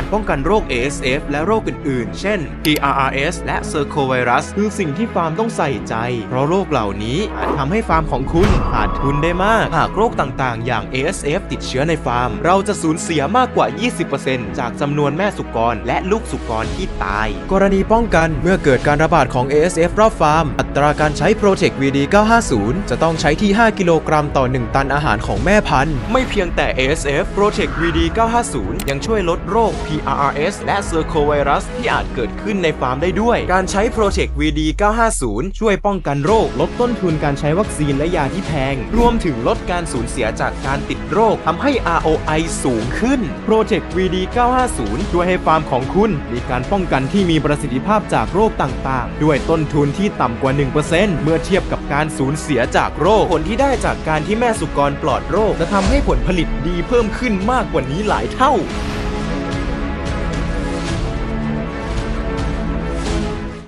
ารป้องกันโรค ASF และโรคอื่นๆ เช่น PRRS และ Cercovirus คือสิ่งที่ฟาร์มต้องใส่ใจ เพราะโรคเหล่านี้อาจทำให้ฟาร์มของคุณขาดทุนได้มาก หากโรคต่างๆ อย่าง ASF ติดเชื้อในฟาร์ม เราจะสูญเสียมากกว่า 20%จากจำนวนแม่สุกรและลูกสุกรที่ตาย กรณีป้องกันเมื่อเกิดการระบาดของ ASF รอบฟาร์ม อัตราการใช้ Protect VD 950 จะต้องใช้ที่ 5 กิโลกรัมต่อ 1 ตันอาหารของแม่พันธุ์ ไม่เพียงแต่ ASF Protect VD 950 ยังช่วยลดโรค PRRS และ Cercovirus ที่อาจเกิดขึ้นในฟาร์มได้ด้วย การใช้ Protect VD 950 ช่วยป้องกันโรค ลดต้นทุนการใช้วัคซีนและยาที่แพง รวมถึงลดการสูญเสียจากการติดโรคทำให้ ROI สูงขึ้น Protect VD 950 ช่วยให้ฟาร์มของคุณ มีการป้องกันที่มีประสิทธิภาพจากโรคต่างๆ ด้วยต้นทุนที่ต่ำกว่า 1%เมื่อเทียบกับการสูญเสียจากโรค ผลที่ได้จากการที่แม่สุกรปลอดโรค จะทำให้ผลผลิตดีเพิ่มขึ้นมากกว่านี้หลายเท่า